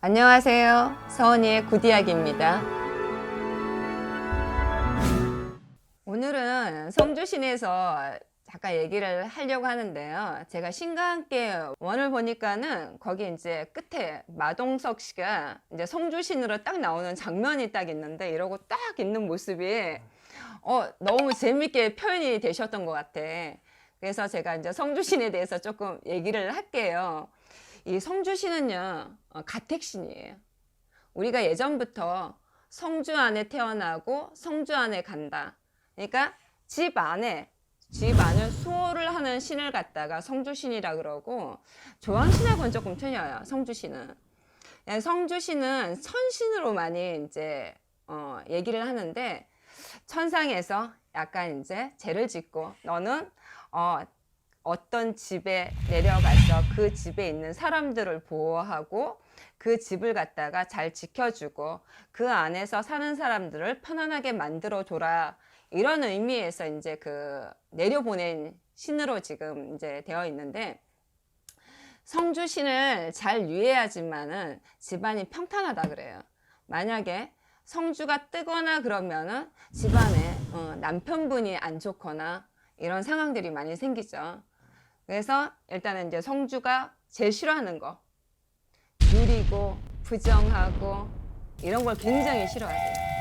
안녕하세요. 서은이의 굿이야기입니다. 오늘은 성주신에서 잠깐 얘기를 하려고 하는데요. 제가 신과 함께 원을 보니까는 거기 이제 끝에 마동석 씨가 이제 성주신으로 딱 나오는 장면이 딱 있는데 이러고 딱 있는 모습이 어, 너무 재밌게 표현이 되셨던 것 같아. 그래서 제가 이제 성주신에 대해서 조금 얘기를 할게요. 이 성주신은요, 어, 가택신이에요. 우리가 예전부터 성주 안에 태어나고 성주 안에 간다. 그러니까 집 안에 집 안을 수호를 하는 신을 갖다가 성주신이라 그러고 조왕신하고는 조금 틀려요. 성주신은 예, 성주신은 천신으로 많이 이제 어, 얘기를 하는데 천상에서 약간 이제 죄를 짓고 너는 어, 어떤 집에 내려가서 그 집에 있는 사람들을 보호하고 그 집을 갖다가 잘 지켜주고 그 안에서 사는 사람들을 편안하게 만들어 줘라 이런 의미에서 이제 그 내려보낸 신으로 지금 이제 되어 있는데 성주신을 잘 유의해야지만은 집안이 평탄하다 그래요. 만약에 성주가 뜨거나 그러면은 집안에 어, 남편분이 안 좋거나 이런 상황들이 많이 생기죠. 그래서 일단은 이제 성주가 제일 싫어하는 거 느리고 부정하고 이런 걸 굉장히 싫어하세요.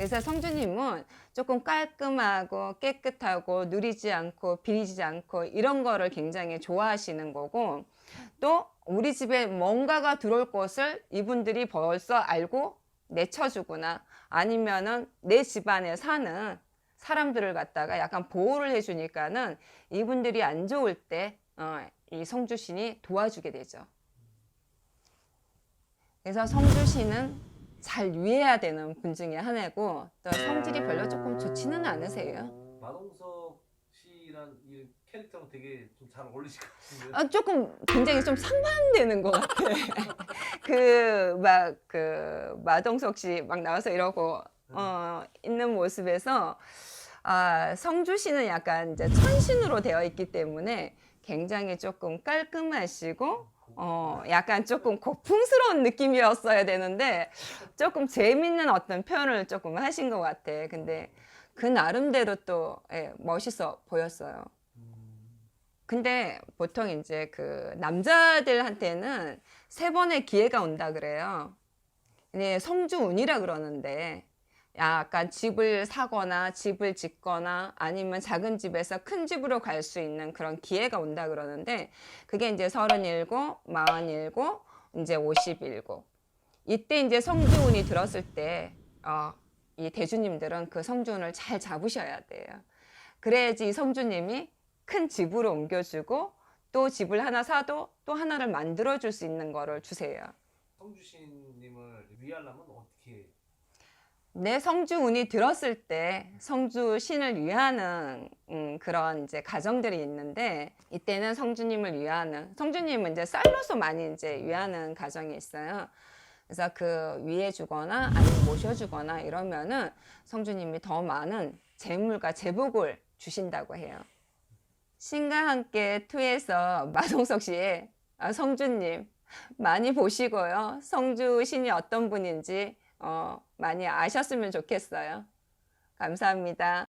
그래서 성주님은 조금 깔끔하고 깨끗하고 누리지 않고 비리지 않고 이런 거를 굉장히 좋아하시는 거고 또 우리 집에 뭔가가 들어올 것을 이분들이 벌써 알고 내쳐주거나 아니면은 내 집안에 사는 사람들을 갖다가 약간 보호를 해주니까는 이분들이 안 좋을 때 어, 이 성주신이 도와주게 되죠. 그래서 성주신은 잘 유의해야 되는 분 중에 하나고 또 성질이 별로 조금 좋지는 않으세요. 마동석 씨란 이 캐릭터랑 되게 좀 잘 어울리실 것 같은데. 아, 조금 굉장히 좀 상반되는 것 같아. 그 막 그 마동석 씨 막 나와서 이러고 어, 있는 모습에서 아, 성주 씨는 약간 이제 천신으로 되어 있기 때문에 굉장히 조금 깔끔하시고 어, 약간 조금 고풍스러운 느낌이었어야 되는데 조금 재밌는 어떤 표현을 조금 하신 것 같아. 근데 그 나름대로 또 예, 멋있어 보였어요. 근데 보통 이제 그 남자들한테는 세 번의 기회가 온다 그래요. 네, 성주운이라 그러는데 약간 집을 사거나 집을 짓거나 아니면 작은 집에서 큰 집으로 갈 수 있는 그런 기회가 온다 그러는데 그게 이제 서른일곱, 마흔일곱, 이제 오십일곱. 이때 이제 성주운이 들었을 때, 어, 이 대주님들은 그 성주운을 잘 잡으셔야 돼요. 그래야지 이 성주님이 큰 집으로 옮겨주고 또 집을 하나 사도 또 하나를 만들어 줄 수 있는 거를 주세요. 성주신님을 위하려면 어떻게? 내 성주 운이 들었을 때 성주 신을 위하는 음, 그런 이제 가정들이 있는데 이때는 성주님을 위하는 성주님은 이제 쌀로서 많이 이제 위하는 가정이 있어요. 그래서 그 위해 주거나 아니면 모셔 주거나 이러면은 성주님이 더 많은 재물과 제복을 주신다고 해요. 신과 함께 투에서 마동석 씨의 아, 성주님 많이 보시고요. 성주 신이 어떤 분인지 어, 많이 아셨으면 좋겠어요. 감사합니다.